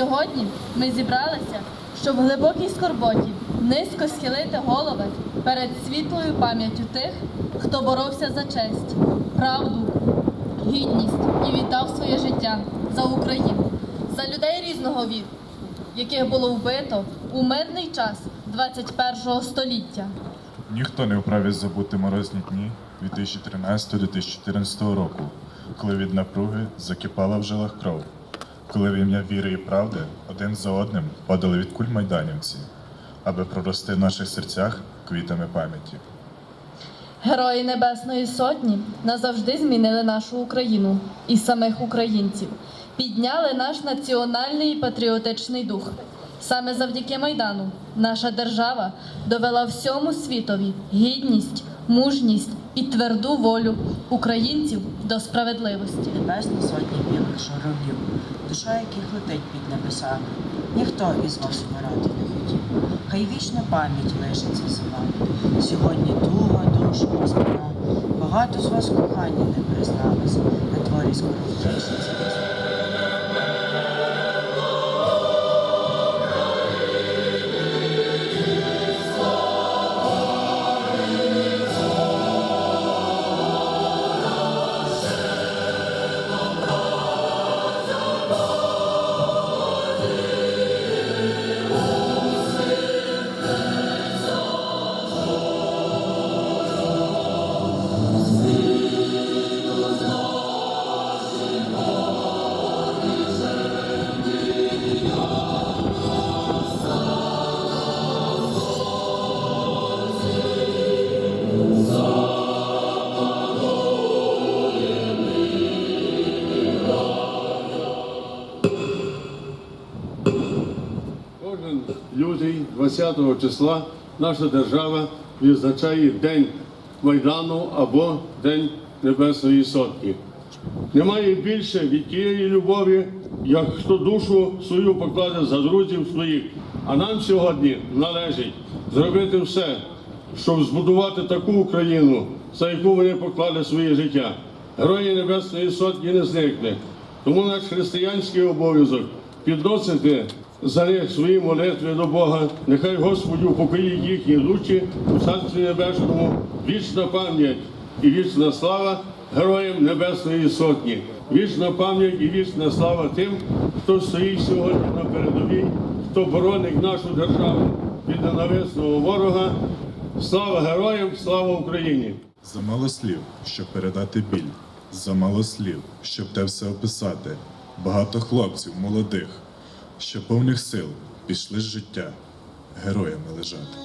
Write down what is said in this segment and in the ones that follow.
Сьогодні ми зібралися, щоб в глибокій скорботі низько схилити голови перед світлою пам'яттю тих, хто боровся за честь, правду, гідність і віддав своє життя за Україну, за людей різного віку, яких було вбито у мирний час 21 століття. Ніхто не вправі забути морозні дні 2013-2014 року, коли від напруги закипала в жилах кров, коли в ім'я віри і правди один за одним падали від куль майданівці, аби прорости в наших серцях квітами пам'яті. Герої Небесної Сотні назавжди змінили нашу Україну і самих українців, підняли наш національний і патріотичний дух. Саме завдяки Майдану наша держава довела всьому світові гідність, мужність і тверду волю українців до справедливості. Небесні сотні білих журавлів, душа яких летить під небесами. Ніхто із вас вмирати не хотів. Хай вічна пам'ять лишиться за вами. Сьогодні туга душу розпина. Багато з вас кохання не призналися, на творі скоро втішиться. 20 числа наша держава відзначає День Майдану або День Небесної Сотні. Немає більше від тієї любові, як хто душу свою покладе за друзів своїх. А нам сьогодні належить зробити все, щоб збудувати таку Україну, за яку вони поклали своє життя. Герої Небесної Сотні не зникли. Тому наш християнський обов'язок підносити за свої молитви до Бога. Нехай Господь упокоїть їхні душі у Царстві Небесному, вічна пам'ять і вічна слава героям Небесної Сотні. Вічна пам'ять і вічна слава тим, хто стоїть сьогодні на передовій, хто боронить нашу державу від ненависного ворога. Слава героям, слава Україні! Замало слів, щоб передати біль, замало слів, щоб те все описати. Багато хлопців, молодих, що повних сил пішли з життя, героями лежати.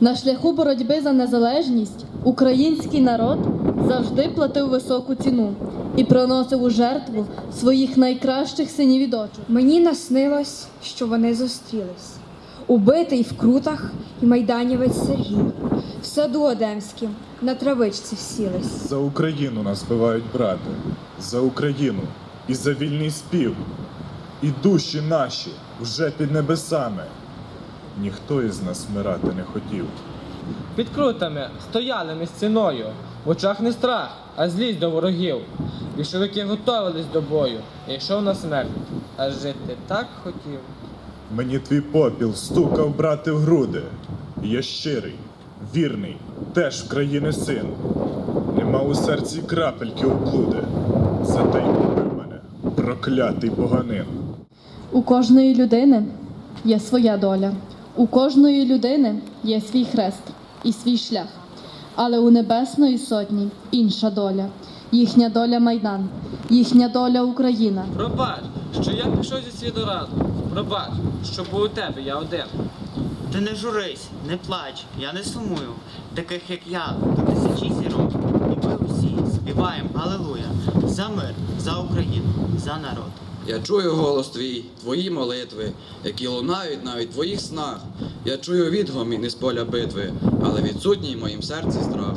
На шляху боротьби за незалежність український народ завжди платив високу ціну і приносив у жертву своїх найкращих синів і дочок. Мені наснилось, що вони зустрілись. Убитий в крутах і майданівець Сергій. В саду Одемським на травичці всілись. За Україну нас бивають брати, за Україну і за вільний спів. І душі наші вже під небесами. Ніхто із нас вмирати не хотів. Під крутами стояли ми стіною, в очах не страх, а злість до ворогів. Більшовики готовились до бою, я йшов на смерть, а жити так хотів. Мені твій попіл стукав брати в груди. Я щирий, вірний, теж в країни син. Нема у серці крапельки облуди. За те й купив мене, проклятий поганин. У кожної людини є своя доля, у кожної людини є свій хрест і свій шлях. Але у Небесної Сотні інша доля. Їхня доля Майдан, їхня доля Україна. Пробач, що я пішов зі світу разом. Пробач, що був у тебе я один. Ти не журись, не плач, я не сумую. Таких як я, до тисячі зірок. І ми усі співаємо Алелуя за мир, за Україну, за народ. Я чую голос твій, твої молитви, які лунають навіть в твоїх снах. Я чую відгомін із поля битви, але відсутній в моїм серці страх.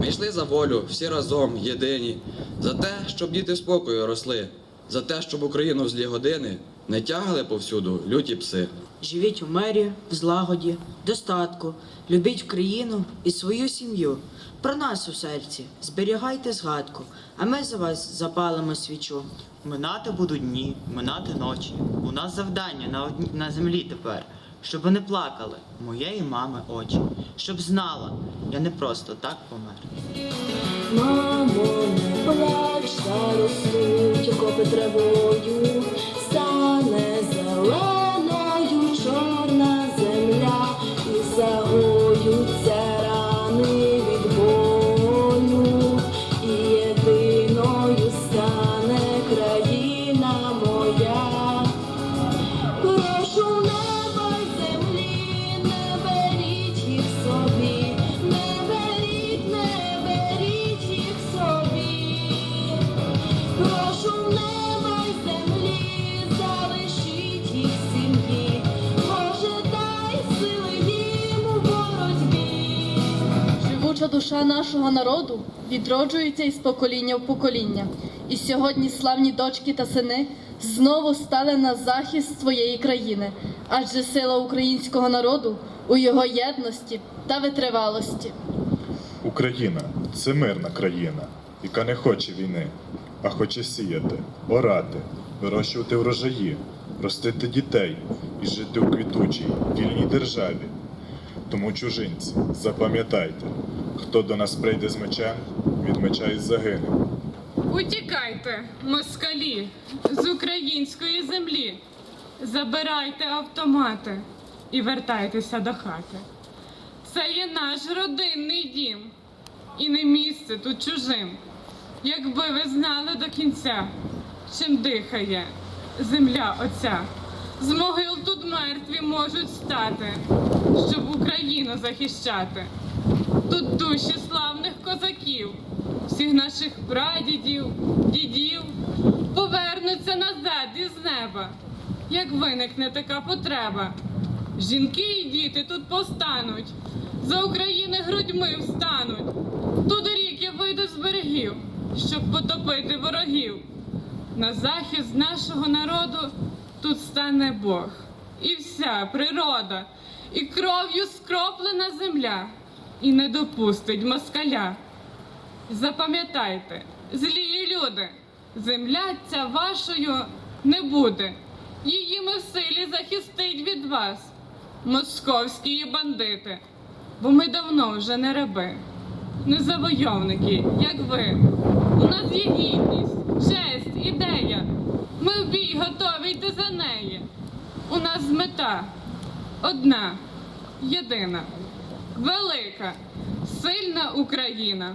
Ми йшли за волю, всі разом, єдині, за те, щоб діти спокою росли, за те, щоб Україну в злі години не тягли повсюду люті пси. Живіть у мирі, в злагоді, достатку, любіть країну і свою сім'ю. Про нас у серці зберігайте згадку, а ми за вас запалимо свічу. Минати будуть дні, минати ночі. У нас завдання на, одні, на землі тепер, щоб не плакали моєї мами очі, щоб знала, я не просто так помер. Мамо, не плач, заростуть окопи травою, душа нашого народу відроджується із покоління в покоління. І сьогодні славні дочки та сини знову стали на захист своєї країни, адже сила українського народу у його єдності та витривалості. Україна це мирна країна, яка не хоче війни, а хоче сіяти, орати, вирощувати врожаї, ростити дітей і жити у квітучій, вільній державі. Тому, чужинці, запам'ятайте, хто до нас прийде з мечем, від меча і загине. Утікайте, москалі, з української землі. Забирайте автомати і вертайтеся до хати. Це є наш родинний дім, і не місце тут чужим. Якби ви знали до кінця, чим дихає земля оця. З могил тут мертві можуть стати, щоб Україну захищати. Тут душі славних козаків, всіх наших прадідів, дідів повернуться назад із неба, як виникне така потреба. Жінки і діти тут повстануть, за України грудьми встануть. Тут ріки вийдуть з берегів, щоб потопити ворогів. На захист нашого народу тут стане Бог, і вся природа, і кров'ю скроплена земля, і не допустить москаля. Запам'ятайте, злії люди, земля ця вашою не буде. Її ми в силі захистить від вас, московські бандити, бо ми давно вже не раби, не завойовники, як ви. У нас є гідність, честь, ідея. Ми в бій готові йти за неї. У нас мета одна, єдина, велика, сильна Україна.